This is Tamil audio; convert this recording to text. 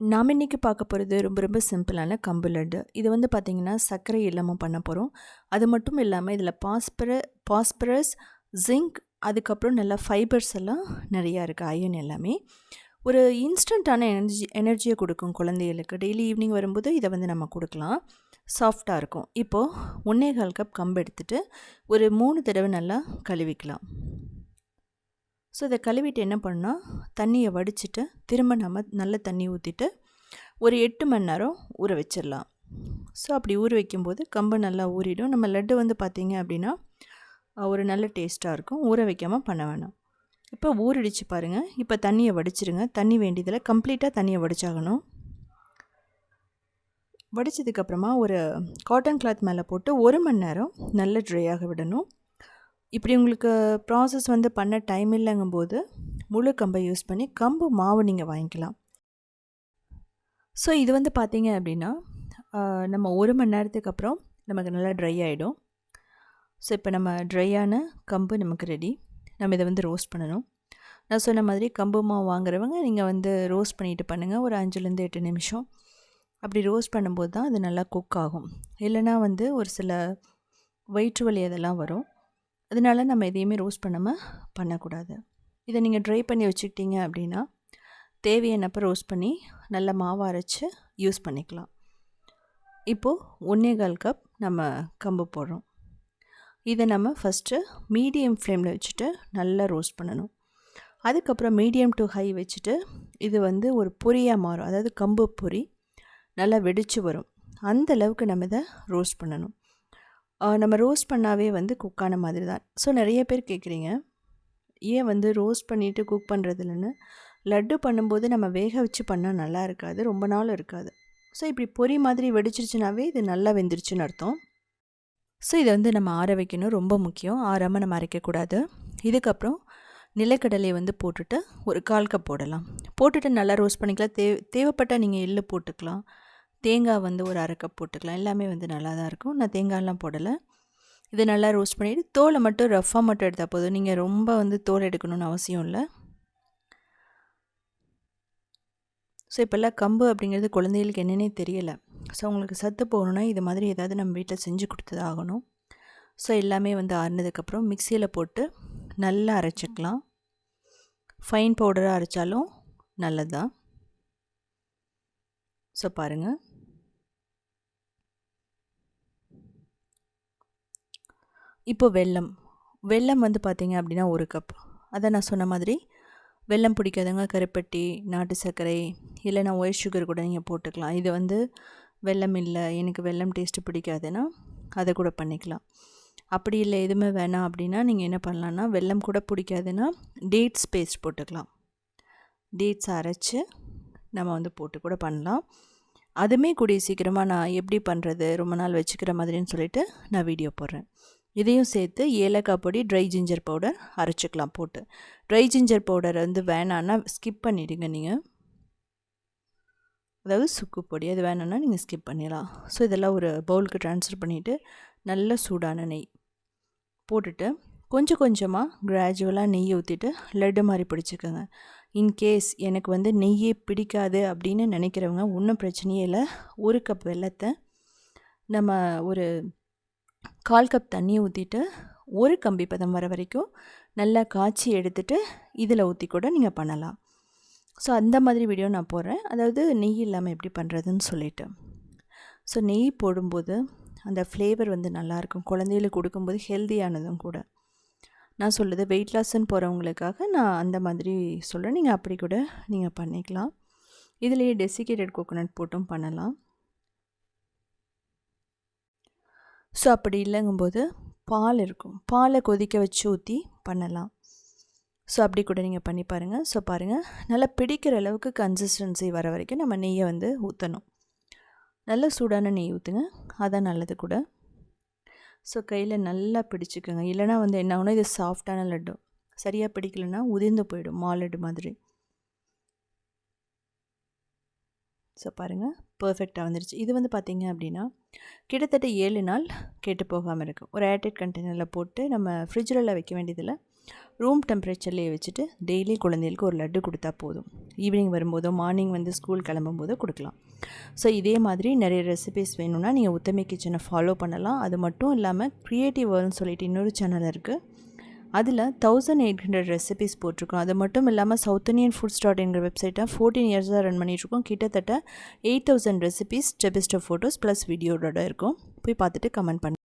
நாம் இன்றைக்கி பார்க்க போகிறது ரொம்ப ரொம்ப சிம்பிளான கம்பு லட்டு. இது வந்து பார்த்திங்கன்னா சர்க்கரை இல்லாமல் பண்ண போகிறோம் அது மட்டும் இல்லாமல் இதில் பாஸ்பர பாஸ்பரஸ் ஜிங்க் அதுக்கப்புறம் நல்லா ஃபைபர்ஸ் எல்லாம் நிறையா இருக்குது அயன் எல்லாமே. ஒரு இன்ஸ்டண்ட்டான எனர்ஜி எனர்ஜியை கொடுக்கும் குழந்தைகளுக்கு. டெய்லி ஈவினிங் வரும்போது இதை வந்து நம்ம கொடுக்கலாம். சாஃப்டாக இருக்கும். இப்போது ஒன்றே கால் கப் கம்பு எடுத்துகிட்டு ஒரு மூணு தடவை நல்லா கழுவிக்கலாம். ஸோ இதை கழுவிட்டு என்ன பண்ணால் தண்ணியை வடிச்சிட்டு திரும்ப நம்ம நல்ல தண்ணி ஊற்றிட்டு ஒரு எட்டு மணி நேரம் ஊற வச்சிடலாம். ஸோ அப்படி ஊற வைக்கும்போது கம்பு நல்லா ஊறிடும். நம்ம லட்டு வந்து பார்த்திங்க அப்படின்னா ஒரு நல்ல டேஸ்ட்டாக இருக்கும். ஊற வைக்காமல் பண்ண வேணாம். இப்போ ஊறிடுச்சு பாருங்கள் இப்போ தண்ணியை வடிச்சிருங்க. தண்ணி வேண்டியதில் கம்ப்ளீட்டாக தண்ணியை வடிச்சாகணும். வடித்ததுக்கப்புறமா ஒரு காட்டன் கிளாத் மேலே போட்டு ஒரு மணி நேரம் நல்ல ஆக விடணும். இப்படி உங்களுக்கு ப்ராசஸ் வந்து பண்ண டைம் இல்லைங்கும்போது முழு கம்பை யூஸ் பண்ணி கம்பு மாவு நீங்கள் வாங்கிக்கலாம். ஸோ இது வந்து பார்த்திங்க அப்படின்னா நம்ம ஒரு மணி நேரத்துக்கு அப்புறம் நமக்கு நல்லா ட்ரை ஆகிடும் ஸோ இப்போ நம்ம ட்ரையான கம்பு நமக்கு ரெடி நம்ம இதை வந்து ரோஸ்ட் பண்ணணும். நான் சொன்ன மாதிரி கம்பு மாவு வாங்குறவங்க நீங்கள் வந்து ரோஸ்ட் பண்ணிவிட்டு பண்ணுங்கள் ஒரு அஞ்சுலேருந்து எட்டு நிமிஷம். அப்படி ரோஸ்ட் பண்ணும்போது தான் அது நல்லா குக் ஆகும். இல்லைனா வந்து ஒரு சில வயிற்று வலி அதெல்லாம் வரும். அதனால நம்ம எதையுமே ரோஸ்ட் பண்ணாமல் பண்ணக்கூடாது. இதை நீங்கள் ட்ரை பண்ணி வச்சுக்கிட்டீங்க அப்படின்னா தேவையானப்போ ரோஸ்ட் பண்ணி நல்ல மாவு அரைச்சி யூஸ் பண்ணிக்கலாம். இப்போது ஒன்றே கால் கப் நம்ம கம்பு போடுறோம். இதை நம்ம ஃபஸ்ட்டு மீடியம் ஃப்ளேமில் வச்சுட்டு நல்லா ரோஸ்ட் பண்ணணும். அதுக்கப்புறம் மீடியம் டு ஹை வச்சுட்டு இது வந்து ஒரு பொரியாக மாறும். அதாவது கம்பு பொரி நல்லா வெடித்து வரும். அந்த அளவுக்கு நம்ம இதை ரோஸ்ட் பண்ணணும். நம்ம ரோஸ்ட் பண்ணாவே வந்து குக்கான மாதிரி தான் ஸோ நிறைய பேர் கேட்குறீங்க. ஏன் வந்து ரோஸ்ட் பண்ணிவிட்டு குக் பண்ணுறது இல்லைன்னு லட்டு பண்ணும்போது நம்ம வேக வச்சு பண்ணால் நல்லா இருக்காது ரொம்ப நாள் இருக்காது. ஸோ இப்படி பொறி மாதிரி வெடிச்சிருச்சுனாவே இது நல்லா வெந்துருச்சுன்னு அர்த்தம். ஸோ இதை வந்து நம்ம ஆற வைக்கணும் ரொம்ப முக்கியம். ஆறாமல் நம்ம அரைக்கக்கூடாது. இதுக்கப்புறம் நிலக்கடலை வந்து போட்டுட்டு ஒரு கால் கப் போடலாம். போட்டுட்டு நல்லா ரோஸ்ட் பண்ணிக்கலாம். தே தேவைப்பட்டால் நீங்கள் எள்ளு போட்டுக்கலாம். தேங்காய் வந்து ஒரு அரை கப் போட்டுக்கலாம். எல்லாமே வந்து நல்லா தான் இருக்கும். நான் தேங்காயெலாம் போடலை. இதை நல்லா ரோஸ்ட் பண்ணிவிட்டு தோலை மட்டும் ரஃப்பாக மட்டும் எடுத்தால் போதும். நீங்கள் ரொம்ப வந்து தோல் எடுக்கணும்னு அவசியம் இல்லை. ஸோ இப்போல்லாம் கம்பு அப்படிங்கிறது குழந்தைகளுக்கு என்னென்னே தெரியலை. ஸோ அவங்களுக்கு சத்து போகணுன்னா இது மாதிரி ஏதாவது நம்ம வீட்டில் செஞ்சு கொடுத்தது ஆகணும். ஸோ எல்லாமே வந்து ஆறுனதுக்கப்புறம் மிக்சியில் போட்டு நல்லா அரைச்சிக்கலாம். ஃபைன் பவுடராக அரைச்சாலும் நல்லது தான் ஸோ பாருங்கள் இப்போ வெல்லம். வெல்லம் வந்து பார்த்திங்க அப்படின்னா ஒரு கப் அதை நான் சொன்ன மாதிரி வெல்லம் பிடிக்காதவங்க கருப்பட்டி நாட்டு சர்க்கரை இல்லைனா ஒயிட் சுகர் கூட நீங்கள் போட்டுக்கலாம். இது வந்து வெல்லம் இல்லை எனக்கு வெல்லம் டேஸ்ட்டு பிடிக்காதுன்னா அதை கூட பண்ணிக்கலாம். அப்படி இல்லை எதுவுமே வேணாம் அப்படின்னா நீங்கள் என்ன பண்ணலான்னா வெல்லம் கூட பிடிக்காதுன்னா டேட்ஸ் பேஸ்ட் போட்டுக்கலாம். டேட்ஸ் அரைச்சி நம்ம வந்து போட்டு கூட பண்ணலாம். அதுவுமே கூடிய சீக்கிரமாக நான் எப்படி பண்ணுறது ரொம்ப நாள் வச்சுக்கிற மாதிரின்னு சொல்லிவிட்டு நான் வீடியோ போடுறேன். இதையும் சேர்த்து ஏலக்காய் பொடி ட்ரை ஜிஞ்சர் பவுடர் அரைச்சிக்கலாம் போட்டு. ட்ரை ஜிஞ்சர் பவுடர் வந்து வேணான்னா ஸ்கிப் பண்ணிவிடுங்க நீங்கள் அதாவது சுக்கு பொடி அது வேணும்னா நீங்கள் ஸ்கிப் பண்ணிடலாம். ஸோ இதெல்லாம் ஒரு பவுலுக்கு ட்ரான்ஸ்ஃபர் பண்ணிவிட்டு நல்ல சூடான நெய் போட்டுட்டு கொஞ்சம் கொஞ்சமாக கிராஜுவலாக நெய் ஊற்றிட்டு லட்டு மாதிரி பிடிச்சிக்கோங்க. இன்கேஸ் எனக்கு வந்து நெய்யே பிடிக்காது அப்படின்னு நினைக்கிறவங்க ஒன்றும் பிரச்சனையே இல்லை. ஒரு கப் வெள்ளத்தை நம்ம ஒரு கால் கப் தண்ணி ஊற்றிட்டு ஒரு கம்பி பதம் வர வரைக்கும் நல்லா காய்ச்சி எடுத்துகிட்டு இதில் ஊற்றி கூட நீங்கள் பண்ணலாம். ஸோ அந்த மாதிரி வீடியோ நான் போடுறேன். அதாவது நெய் இல்லாமல் எப்படி பண்ணுறதுன்னு சொல்லிவிட்டு ஸோ நெய் போடும்போது அந்த ஃப்ளேவர் வந்து நல்லாயிருக்கும் குழந்தைகளுக்கு கொடுக்கும்போது ஹெல்த்தியானதும் கூட. நான் சொல்லுது வெயிட் லாஸ்ன்னு போகிறவங்களுக்காக நான் அந்த மாதிரி சொல்கிறேன் நீங்கள் அப்படி கூட நீங்கள் பண்ணிக்கலாம். இதுலேயே டெசிகேட்டட் கோகோனட் போட்டும் பண்ணலாம். ஸோ அப்படி இல்லைங்கும்போது பால் இருக்கும். பாலை கொதிக்க வச்சு ஊற்றி பண்ணலாம். ஸோ அப்படி கூட நீங்கள் பண்ணி பாருங்கள் ஸோ பாருங்கள் நல்லா பிடிக்கிற அளவுக்கு கன்சிஸ்டன்சி வர வரைக்கும் நம்ம நெய்யை வந்து ஊற்றணும் நல்ல சூடான நெய் ஊற்றுங்க அதான் நல்லது கூட. ஸோ கையில் நல்லா பிடிச்சிக்கோங்க. இல்லைனா வந்து என்ன ஆகுனா இது சாஃப்டான லட்டு. சரியாக பிடிக்கலன்னா உதிர்ந்து போயிடும். மால் லட்டு மாதிரி. ஸோ பாருங்கள் பர்ஃபெக்டாக வந்துருச்சு. இது வந்து பார்த்திங்க அப்படின்னா கிட்டத்தட்ட ஏழு நாள் கெட்டு போகாமல் இருக்கும் ஒரு ஏர்டெட் கண்டெய்னரில் போட்டு நம்ம ஃப்ரிட்ஜில் வைக்க வேண்டியதில் ரூம் டெம்பரேச்சர்லேயே வச்சுட்டு டெய்லி குழந்தைகளுக்கு ஒரு லட்டு கொடுத்தா போதும். ஈவினிங் வரும்போதோ மார்னிங் வந்து ஸ்கூல் கிளம்பும் போதோ கொடுக்கலாம். ஸோ இதே மாதிரி நிறைய ரெசிபிஸ் வேணும்னா நீங்கள் உத்தமி கிச்சனை ஃபாலோ பண்ணலாம். அது மட்டும் இல்லாமல் க்ரியேட்டிவ் வேர்ல்னு சொல்லிட்டு இன்னொரு சேனல் இருக்குது அதில் தௌசண்ட் எயிட் ஹண்ட்ரட் ரெசிபிஸ் போட்டிருக்கோம். அது மட்டும் இல்லாமல் சவுத் இந்தியன் ஃபுட் ஸ்டார்ட்ங்கிற வெப்சைட்டை ஃபோர்டீன் இயர்ஸாக ரன் பண்ணிகிட்ருக்கோம் கிட்டத்தட்ட எயிட் தௌசண்ட் ரெசிபிஸ் ஸ்டெபிஸ்ட ஃபோட்டோஸ் ப்ளஸ் வீடியோட இருக்கும். போய் பார்த்துட்டு கமெண்ட் பண்ணி